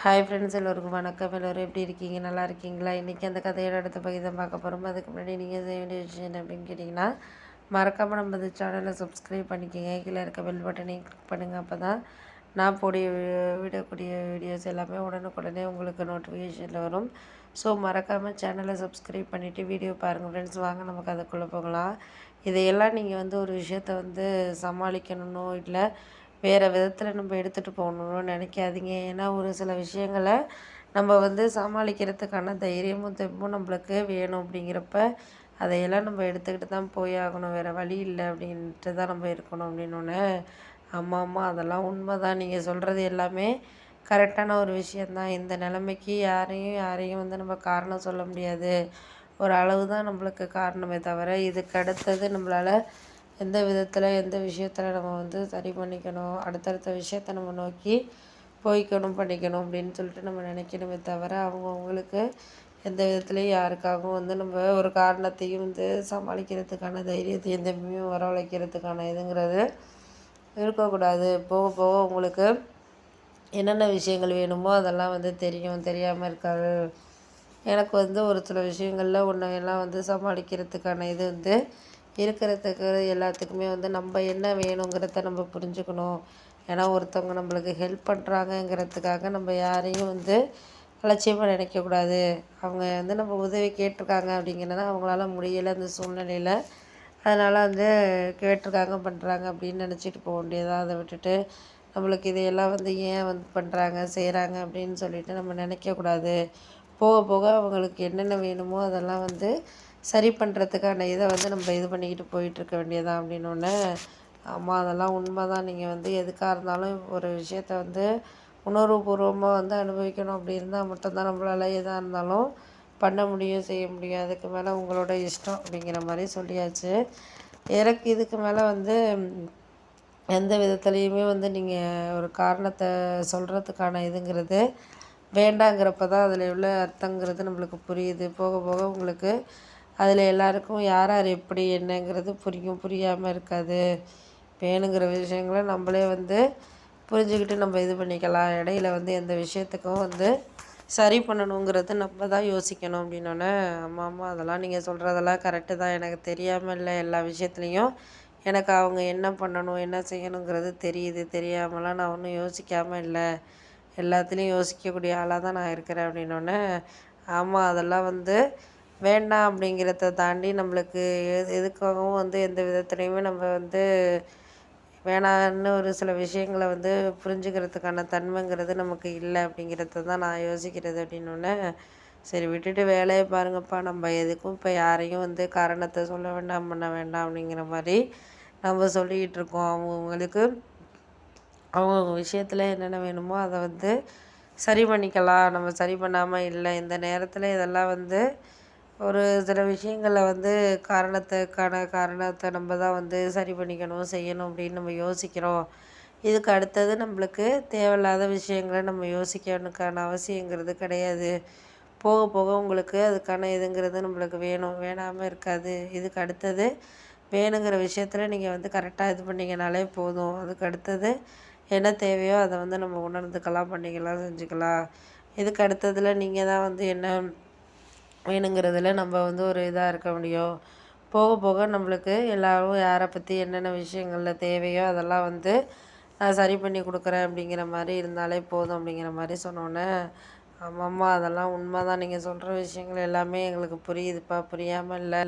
Hi friends எல்லோருக்கும் வணக்கம். எல்லோரும் எப்படி இருக்கீங்க? நல்லா இருக்கீங்களா? இன்றைக்கி அந்த கதையோட அடுத்த பகுதி தான் பார்க்க போகிறோம் அதுக்கு முன்னாடி நீங்கள் செய்ய வேண்டிய விஷயம் என்ன அப்படின்னு கேட்டிங்கன்னா மறக்காமல் நம்ம இந்த சேனலை சப்ஸ்கிரைப் பண்ணிக்கோங்க. கீழே இருக்க பெல் பட்டனையும் கிளிக் பண்ணுங்கள் அப்போ தான் நான் போடிய விடக்கூடிய வீடியோஸ் எல்லாமே உடனுக்குடனே உங்களுக்கு நோட்டிஃபிகேஷனில் வரும். ஸோ மறக்காமல் சேனலை சப்ஸ்கிரைப் பண்ணிவிட்டு வீடியோ பாருங்கள் ஃப்ரெண்ட்ஸ் வாங்க நமக்கு அதுக்குள்ளே போகலாம். இதையெல்லாம் நீங்கள் வந்து ஒரு விஷயத்த வந்து சமாளிக்கணும்னோ இல்லை வேறு விதத்தில் நம்ம எடுத்துகிட்டு போகணுன்னு நினைக்காதீங்க. ஏன்னா ஒரு சில விஷயங்களை நம்ம வந்து சமாளிக்கிறதுக்கான தைரியமும் தெம்பும் நம்மளுக்கு வேணும் அப்படிங்கிறப்ப அதையெல்லாம் நம்ம எடுத்துக்கிட்டு தான் போய் ஆகணும். வேறு வழி இல்லை அப்படின்ட்டு தான் நம்ம இருக்கணும் அப்படின்னோடனே ஆமாம் ஆமாம் அதெல்லாம் உண்மை தான் நீங்கள் சொல்கிறது எல்லாமே கரெக்டான ஒரு விஷயந்தான் இந்த நிலைமைக்கு யாரையும் யாரையும் வந்து நம்ம காரணம் சொல்ல முடியாது. ஒரு அளவு தான் நம்மளுக்கு காரணமே தவிர இதுக்கு அடுத்தது நம்மளால் எந்த விதத்தில் எந்த விஷயத்தில் நம்ம வந்து சரி பண்ணிக்கணும் அடுத்தடுத்த விஷயத்த நம்ம நோக்கி போய்க்கணும் பண்ணிக்கணும் அப்படின்னு சொல்லிட்டு நம்ம நினைக்கணுமே தவிர அவங்கவுங்களுக்கு எந்த விதத்துலேயும் யாருக்காகவும் வந்து நம்ம ஒரு காரணத்தையும் வந்து சமாளிக்கிறதுக்கான தைரியத்தையும் எந்தமே வரவழைக்கிறதுக்கான இதுங்கிறது இருக்கக்கூடாது. போக போக உங்களுக்கு என்னென்ன விஷயங்கள் வேணுமோ அதெல்லாம் வந்து தெரியும் தெரியாமல் இருக்காது. எனக்கு வந்து ஒரு சில விஷயங்களில் ஒன்று எல்லாம் வந்து சமாளிக்கிறதுக்கான இது வந்து இருக்கிறதுக்கு எல்லாத்துக்குமே வந்து நம்ம என்ன வேணுங்கிறத நம்ம புரிஞ்சுக்கணும். ஏன்னா ஒருத்தவங்க நம்மளுக்கு ஹெல்ப் பண்ணுறாங்கங்கிறதுக்காக நம்ம யாரையும் வந்து அலட்சியமாக நினைக்கக்கூடாது. அவங்க வந்து நம்ம உதவி கேட்டிருக்காங்க அப்படிங்கிறத அவங்களால முடியலை அந்த சூழ்நிலையில். அதனால் வந்து கேட்டிருக்காங்க பண்ணுறாங்க அப்படின்னு நினச்சிட்டு போக வேண்டியதாக அதை விட்டுட்டு நம்மளுக்கு இதையெல்லாம் வந்து ஏன் வந்து பண்ணுறாங்க செய்கிறாங்க அப்படின்னு சொல்லிட்டு நம்ம நினைக்கக்கூடாது. போக போக அவங்களுக்கு என்னென்ன வேணுமோ அதெல்லாம் வந்து சரி பண்ணுறதுக்கான இதை வந்து நம்ம இது பண்ணிக்கிட்டு போயிட்டுருக்க வேண்டியதான் அப்படின்னோடனே ஆமாம் அதெல்லாம் உண்மை தான் நீங்கள் வந்து எதுக்காக இருந்தாலும் ஒரு விஷயத்த வந்து உணர்வுபூர்வமாக வந்து அனுபவிக்கணும். அப்படி இருந்தால் மட்டும்தான் நம்மளால் எதாக இருந்தாலும் பண்ண முடியும் செய்ய முடியும். அதுக்கு மேலே உங்களோட இஷ்டம் அப்படிங்கிற மாதிரி சொல்லியாச்சு. எனக்கு இதுக்கு மேலே வந்து எந்த விதத்துலேயுமே வந்து நீங்கள் ஒரு காரணத்தை சொல்கிறதுக்கான இதுங்கிறது வேண்டாங்கிறப்ப தான் அதில் உள்ள அர்த்தங்கிறது நம்மளுக்கு புரியுது. போக போக உங்களுக்கு அதில் எல்லாருக்கும் யார் யார் எப்படி என்னங்கிறது புரியும் புரியாமல் இருக்காது. வேணுங்கிற விஷயங்கள நம்மளே வந்து புரிஞ்சுக்கிட்டு நம்ம இது பண்ணிக்கலாம். இடையில வந்து எந்த விஷயத்துக்கும் வந்து சரி பண்ணணுங்கிறது நம்ம தான் யோசிக்கணும் அப்படின்னோடனே ஆமாம் ஆமாம் அதெல்லாம் நீங்கள் சொல்கிறதெல்லாம் கரெக்டு தான். எனக்கு தெரியாமல் இல்லை எல்லா விஷயத்துலையும். எனக்கு அவங்க என்ன பண்ணணும் என்ன செய்யணுங்கிறது தெரியுது. தெரியாமலாம் நான் ஒன்றும் யோசிக்காமல் இல்லை. எல்லாத்துலேயும் யோசிக்கக்கூடிய ஆளாக தான் நான் இருக்கிறேன் அப்படின்னோடனே ஆமாம் அதெல்லாம் வந்து வேண்டாம் அப்படிங்கிறத தாண்டி நம்மளுக்கு எதுக்காகவும் வந்து எந்த விதத்துலேயுமே நம்ம வந்து வேணான்னு ஒரு சில விஷயங்களை வந்து புரிஞ்சுக்கிறதுக்கான தன்மைங்கிறது நமக்கு இல்லை அப்படிங்கிறத தான் நான் யோசிக்கிறது அப்படின்னோடனே சரி விட்டுட்டு வேலையை பாருங்கப்பா நம்ம எதுக்கும் இப்போ யாரையும் வந்து காரணத்தை சொல்ல வேண்டாம் பண்ண வேண்டாம் அப்படிங்கிற மாதிரி நம்ம சொல்லிக்கிட்டு இருக்கோம். அவங்கவுங்களுக்கு அவங்கவுங்க விஷயத்தில் என்னென்ன வேணுமோ அதை வந்து சரி பண்ணிக்கலாம். நம்ம சரி பண்ணாமல் இல்லை. இந்த நேரத்தில் இதெல்லாம் வந்து ஒரு சில விஷயங்கள வந்து காரணத்துக்கான காரணத்தை நம்ம தான் வந்து சரி பண்ணிக்கணும் செய்யணும் அப்படின்னு நம்ம யோசிக்கிறோம். இதுக்கு அடுத்தது நம்மளுக்கு தேவையில்லாத விஷயங்கள நம்ம யோசிக்கணுக்கான அவசியங்கிறது கிடையாது. போக போக உங்களுக்கு அதுக்கான இதுங்கிறது நம்மளுக்கு வேணும். வேணாமல் இருக்காது. இதுக்கு அடுத்தது வேணுங்கிற விஷயத்தில் நீங்கள் வந்து கரெக்டாக இது பண்ணிங்கனாலே போதும். அதுக்கு அடுத்தது என்ன தேவையோ அதை வந்து நம்ம உணர்ந்துக்கலாம் பண்ணிக்கலாம் செஞ்சுக்கலாம். இதுக்கு அடுத்ததில் நீங்கள் தான் வந்து என்ன வேணுங்கிறதுல நம்ம வந்து ஒரு இதாக இருக்க முடியும். போக போக நம்மளுக்கு எல்லோரும் யாரை பற்றி என்னென்ன விஷயங்களில் தேவையோ அதெல்லாம் வந்து நான் சரி பண்ணி கொடுக்குறேன் அப்படிங்கிற மாதிரி இருந்தாலே போதும் அப்படிங்கிற மாதிரி சொன்னோன்னே ஆமாம்மா அதெல்லாம் உண்மை தான் நீங்கள் சொல்கிற விஷயங்கள் எல்லாமே எங்களுக்கு புரியுதுப்பா. புரியாமல் இல்லை.